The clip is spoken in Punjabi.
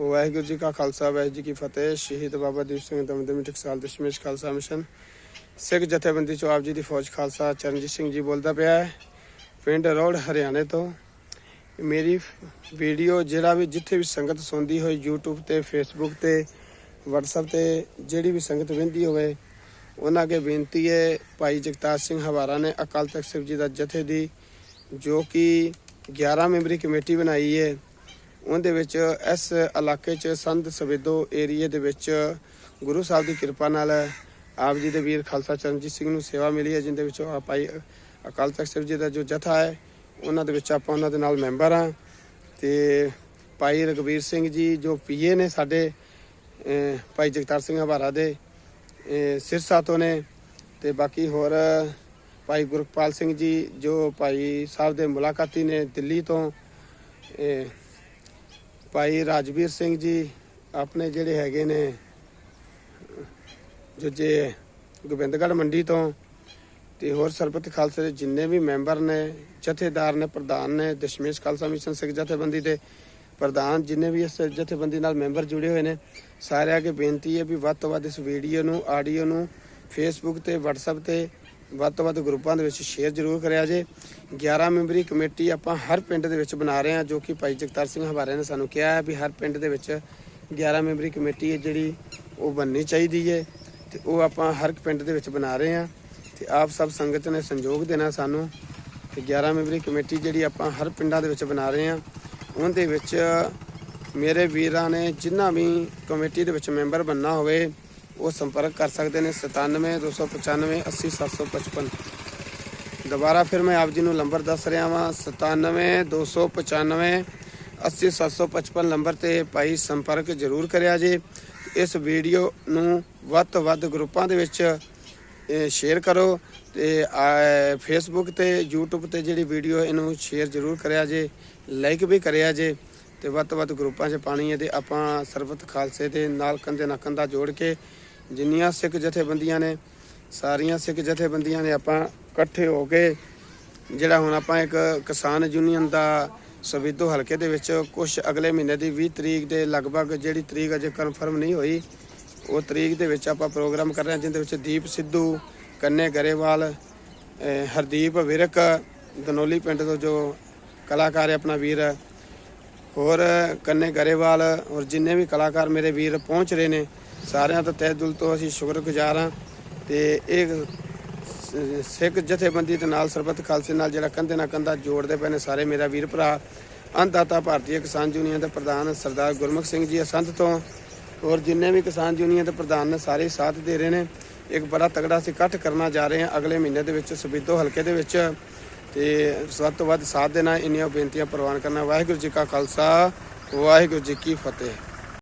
ਵਾਹਿਗੁਰੂ ਜੀ ਕਾ ਖਾਲਸਾ, ਵਾਹਿਗੁਰੂ ਜੀ ਕੀ ਫਤਿਹ। ਸ਼ਹੀਦ ਬਾਬਾ ਦੀਪ ਸਿੰਘ ਦਮਦਮੀ ਟਕਸਾਲ ਦਸ਼ਮੇਸ਼ ਖਾਲਸਾ ਮਿਸ਼ਨ। ਸਿੱਖ ਜਥੇਬੰਦੀ ਚੋਂ ਆਪ ਜੀ ਦੀ ਫੌਜ ਖਾਲਸਾ, ਚਰਨਜੀਤ ਸਿੰਘ ਜੀ ਬੋਲਦਾ ਪਿਆ ਹੈ। ਪਿੰਡ ਰੋਡ, ਹਰਿਆਣੇ ਤੋਂ। ਮੇਰੀ ਵੀਡੀਓ ਜਿਹੜਾ ਵੀ ਜਿੱਥੇ ਵੀ ਸੰਗਤ ਸੁਣਦੀ ਹੋਈ YouTube ਤੇ, Facebook ਤੇ, WhatsApp ਤੇ, ਜਿਹੜੀ ਵੀ ਸੰਗਤ ਵਹਿੰਦੀ ਹੋਵੇ, ਉਹਨਾਂ ਅੱਗੇ ਬੇਨਤੀ ਹੈ, ਭਾਈ ਜਗਤਾਰ ਸਿੰਘ ਹਵਾਰਾ ਨੇ ਅਕਾਲ ਤਖਤ ਸਾਹਿਬ ਜੀ ਦਾ ਜਥੇ ਦੀ ਜੋ ਕਿ 11 ਮੈਂਬਰੀ ਕਮੇਟੀ ਬਣਾਈ ਹੈ। ਉਹਦੇ ਵਿੱਚ ਇਸ ਇਲਾਕੇ 'ਚ ਸੰਤ ਸਵੇਦੋ ਏਰੀਏ ਦੇ ਵਿੱਚ ਗੁਰੂ ਸਾਹਿਬ ਦੀ ਕਿਰਪਾ ਨਾਲ ਆਪ ਜੀ ਦੇ ਵੀਰ ਖਾਲਸਾ ਚਰਨਜੀਤ ਸਿੰਘ ਨੂੰ ਸੇਵਾ ਮਿਲੀ ਹੈ, ਜਿੰਦੇ ਵਿੱਚੋਂ ਆ ਭਾਈ ਅਕਾਲ ਤਖਤ ਸਾਹਿਬ ਜੀ ਦਾ ਜੋ ਜਥਾ ਹੈ, ਉਹਨਾਂ ਦੇ ਵਿੱਚ ਆਪਾਂ ਉਹਨਾਂ ਦੇ ਨਾਲ ਮੈਂਬਰ ਆ ਤੇ ਭਾਈ ਰਗਵੀਰ ਸਿੰਘ ਜੀ ਜੋ ਪੀਏ ਨੇ ਸਾਡੇ ਭਾਈ ਜਗਤਾਰ ਸਿੰਘ ਹਵਾਰਾ ਦੇ ਸਿਰਸਾ ਤੋਂ ਨੇ। ਤੇ ਬਾਕੀ ਹੋਰ ਭਾਈ ਗੁਰਪਾਲ ਸਿੰਘ ਜੀ ਜੋ ਭਾਈ ਸਾਹਿਬ ਦੇ ਮੁਲਾਕਾਤੀ ਨੇ ਦਿੱਲੀ ਤੋਂ ਭਾਈ ਰਾਜਵੀਰ ਸਿੰਘ ਜੀ ਆਪਣੇ ਜਿਹੜੇ ਹੈਗੇ ਨੇ ਜੋ ਜੇ ਗੋਬਿੰਦਗੜ੍ਹ ਮੰਡੀ ਤੋਂ ਤੇ ਹੋਰ ਸਰਬੱਤ ਖਾਲਸੇ ਦੇ ਜਿੰਨੇ ਵੀ ਮੈਂਬਰ ਨੇ, ਜਥੇਦਾਰ ਨੇ, ਪ੍ਰਧਾਨ ਨੇ, ਦਸ਼ਮੇਸ਼ ਖਾਲਸਾ ਮਿਸ਼ਨ ਸਿੱਖ ਜਥੇਬੰਦੀ ਦੇ ਪ੍ਰਧਾਨ ਜਿੰਨੇ ਵੀ ਇਸ ਜਥੇਬੰਦੀ ਨਾਲ ਮੈਂਬਰ ਜੁੜੇ ਹੋਏ ਨੇ, ਸਾਰਿਆਂ ਅੱਗੇ ਬੇਨਤੀ ਹੈ ਵੀ ਵੱਧ ਤੋਂ ਵੱਧ ਇਸ ਵੀਡੀਓ ਨੂੰ, ਆਡੀਓ ਨੂੰ ਫੇਸਬੁੱਕ ਤੇ, WhatsApp ਤੇ ਵੱਧ ਤੋਂ ਵੱਧ ਗਰੁੱਪਾਂ ਦੇ ਵਿੱਚ ਸ਼ੇਅਰ ਜ਼ਰੂਰ ਕਰਿਆ ਜੇ। 11 ਮੈਂਬਰੀ ਕਮੇਟੀ ਆਪਾਂ ਹਰ ਪਿੰਡ ਦੇ ਵਿੱਚ ਬਣਾ ਰਹੇ ਹਾਂ, ਜੋ ਕਿ ਭਾਈ ਜਗਤਾਰ ਸਿੰਘ ਹਵਾਰੇ ਨੇ ਸਾਨੂੰ ਕਿਹਾ ਹੈ ਵੀ ਹਰ ਪਿੰਡ ਦੇ ਵਿੱਚ 11 ਮੈਂਬਰੀ ਕਮੇਟੀ ਹੈ ਜਿਹੜੀ ਉਹ ਬਣਨੀ ਚਾਹੀਦੀ ਹੈ ਤੇ ਉਹ ਆਪਾਂ ਹਰ ਪਿੰਡ ਦੇ ਵਿੱਚ ਬਣਾ ਰਹੇ ਹਾਂ ਤੇ ਆਪ ਸਭ ਸੰਗਤ ਨੇ ਸੰਯੋਗ ਦੇਣਾ ਸਾਨੂੰ ਤੇ 11 ਮੈਂਬਰੀ ਕਮੇਟੀ ਜਿਹੜੀ ਆਪਾਂ ਹਰ ਪਿੰਡਾਂ ਦੇ ਵਿੱਚ ਬਣਾ ਰਹੇ ਹਾਂ, ਉਹਦੇ ਵਿੱਚ ਮੇਰੇ ਵੀਰਾਂ ਨੇ ਜਿੰਨਾ ਵੀ ਕਮੇਟੀ ਦੇ ਵਿੱਚ ਮੈਂਬਰ ਬੰਨਾ ਹੋਵੇ ਉਹ ਸੰਪਰਕ ਕਰ ਸਕਦੇ ਨੇ 97 295 80 755 ਦੁਬਾਰਾ ਫਿਰ ਮੈਂ ਆਪ ਜੀ ਨੂੰ ਨੰਬਰ ਦੱਸ ਰਿਹਾ ਵਾਂ 97 295 80 755 ਨੰਬਰ ਤੇ ਭਾਈ ਸੰਪਰਕ ਜ਼ਰੂਰ ਕਰਿਆ ਜੇ। ਇਸ ਵੀਡੀਓ ਨੂੰ ਵੱਧ ਤੋਂ ਵੱਧ ਗਰੁੱਪਾਂ ਦੇ ਵਿੱਚ ਸ਼ੇਅਰ ਕਰੋ ਤੇ ਫੇਸਬੁੱਕ ਤੇ, YouTube ਤੇ ਜਿਹੜੀ ਵੀਡੀਓ ਇਹਨੂੰ ਸ਼ੇਅਰ ਜ਼ਰੂਰ ਕਰਿਆ ਜੇ ਲਾਈਕ ਵੀ ਕਰਿਆ ਜੇ ਤੇ ਵੱਧ ਤੋਂ ਵੱਧ ਗਰੁੱਪਾਂ 'ਚ ਪਾਣੀ ਹੈ ਤੇ ਆਪਾਂ ਸਰਬਤ ਖਾਲਸੇ ਦੇ ਨਾਲ ਕੰਧੇ ਨਾਲ ਕੰਧਾ ਜੋੜ ਕੇ ਜਿੰਨੀਆਂ ਸਿੱਖ ਜਥੇਬੰਦੀਆਂ ਨੇ, ਸਾਰੀਆਂ ਸਿੱਖ ਜਥੇਬੰਦੀਆਂ ਨੇ ਆਪਾਂ ਇਕੱਠੇ ਹੋ ਕੇ ਜਿਹੜਾ ਹੁਣ ਆਪਾਂ ਇੱਕ ਕਿਸਾਨ ਯੂਨੀਅਨ ਦਾ ਸਵਿਧੋ ਹਲਕੇ ਦੇ ਵਿੱਚ ਕੁਝ ਅਗਲੇ ਮਹੀਨੇ ਦੀ 20 ਤਰੀਕ ਦੇ ਲਗਭਗ ਜਿਹੜੀ ਤਰੀਕ ਅਜੇ ਕਨਫਰਮ ਨਹੀਂ ਹੋਈ, ਉਹ ਤਰੀਕ ਦੇ ਵਿੱਚ ਆਪਾਂ ਪ੍ਰੋਗਰਾਮ ਕਰ ਰਹੇ ਹਾਂ ਜਿੰਦੇ ਵਿੱਚ ਦੀਪ ਸਿੱਧੂ, ਕੰਨੇ ਗਰੇਵਾਲ ਹਰਦੀਪ ਵਿਰਕ, ਦਨੋਲੀ ਪਿੰਡ ਤੋਂ ਜੋ ਕਲਾਕਾਰ ਹੈ ਆਪਣਾ ਵੀਰ, ਹੋਰ ਕੰਨੇ ਗਰੇਵਾਲ ਔਰ ਜਿੰਨੇ ਵੀ ਕਲਾਕਾਰ ਮੇਰੇ ਵੀਰ ਪਹੁੰਚ ਰਹੇ ਨੇ ਸਾਰਿਆਂ ਦਾ ਤਹਿ ਦਿਲ ਤੋਂ ਅਸੀਂ ਸ਼ੁਕਰਗੁਜ਼ਾਰ ਹਾਂ ਤੇ ਇਹ ਸਿੱਖ ਜਥੇਬੰਦੀ ਦੇ ਨਾਲ ਸਰਬੱਤ ਖਾਲਸੇ ਨਾਲ ਜਿਹੜਾ ਕੰਧੇ ਨਾਲ ਕੰਧਾ ਜੋੜਦੇ ਪਏ ਨੇ ਸਾਰੇ ਮੇਰਾ ਵੀਰ ਭਰਾ ਅੰਦਾਤਾ ਭਾਰਤੀ ਕਿਸਾਨ ਯੂਨੀਅਨ ਦੇ ਪ੍ਰਧਾਨ ਸਰਦਾਰ ਗੁਰਮੁਖ ਸਿੰਘ ਜੀ ਅਸੰਤ ਤੋਂ, ਔਰ ਜਿੰਨੇ ਵੀ ਕਿਸਾਨ ਯੂਨੀਅਨ ਦੇ ਪ੍ਰਧਾਨ ਨੇ ਸਾਰੇ ਸਾਥ ਦੇ ਰਹੇ ਨੇ। ਇੱਕ ਬੜਾ ਤਗੜਾ ਅਸੀਂ ਇਕੱਠ ਕਰਨਾ ਜਾ ਰਹੇ ਹਾਂ ਅਗਲੇ ਮਹੀਨੇ ਦੇ ਵਿੱਚ ਸਬੀਦੋ ਹਲਕੇ ਦੇ ਵਿੱਚ। ਤੇ ਵੱਧ ਤੋਂ ਵੱਧ ਸਾਥ ਦੇਣਾ, ਇੰਨੀਆਂ ਬੇਨਤੀਆਂ ਪ੍ਰਵਾਨ ਕਰਨਾ। ਵਾਹਿਗੁਰੂ ਜੀ ਕਾ ਖਾਲਸਾ, ਵਾਹਿਗੁਰੂ ਜੀ ਕੀ ਫਤਿਹ।